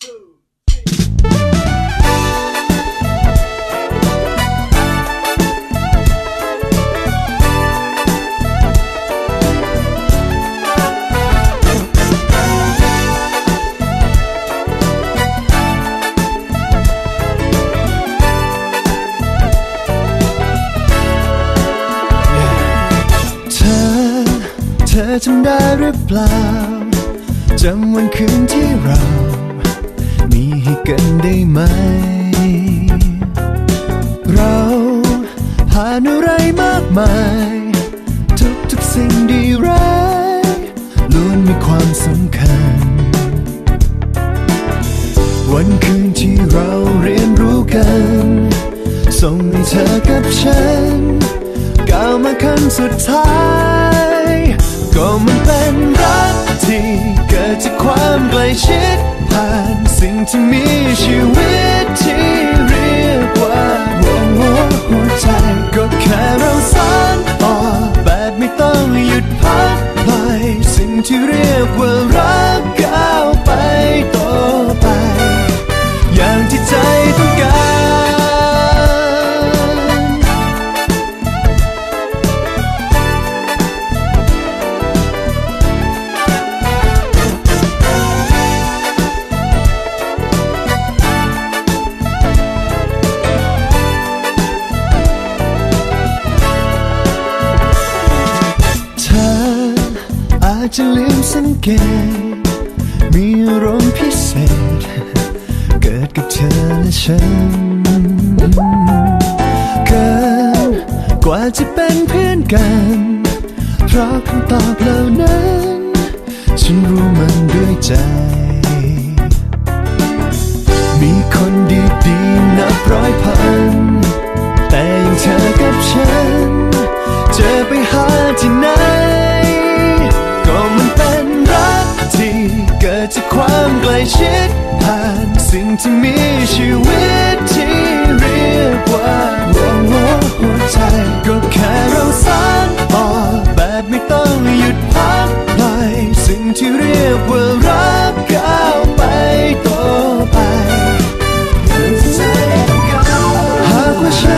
เธอเธอจำได้หรือเปล่าจำวันคืนที่เรา กันได้ไหม เราผ่านอะไรมากมาย ทุกทุกๆสิ่งดีร้ายล้วนมีความสำคัญ วันคืนที่เราเรียนรู้กัน ส่งให้เธอกับฉัน ก้าวมาขั้นสุดท้าย ก็มันเป็นรักที่เกิดจากความใกล้ชิดผ่าน สิ่งที่มีชีวิตที่เรียกว่า จะลืมสังเกต มีอารมณ์พิเศษ เกิดกับเธอและฉัน เกินกว่าจะเป็นเพื่อนกัน เพราะคำตอบเหล่านั้น ฉันรู้มันด้วยใจ มีคนดีๆนับร้อยพัน แต่ย่างเธอกับฉัน ใกล้ชิดผ่านสิ่งที่มีชีวิตที่เรียกว่าหัวหัวหัวใจก็แค่เราสานต่อแบบไม่ต้องหยุดพักไปสิ่งที่เรียกว่ารักก้าวไปต่อไปหากว่าฉัน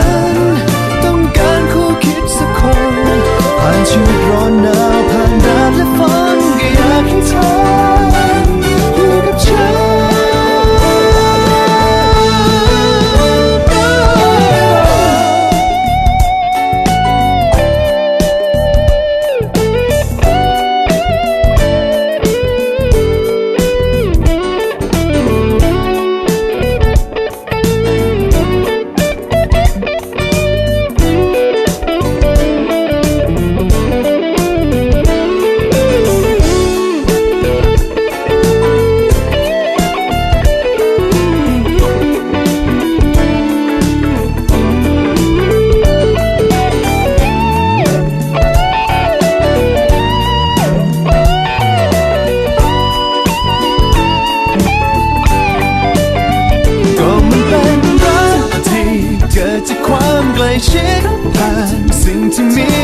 ความใ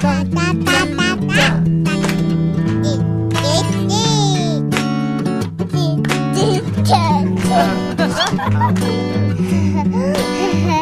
哒哒哒哒哒，滴滴滴，滴滴滴。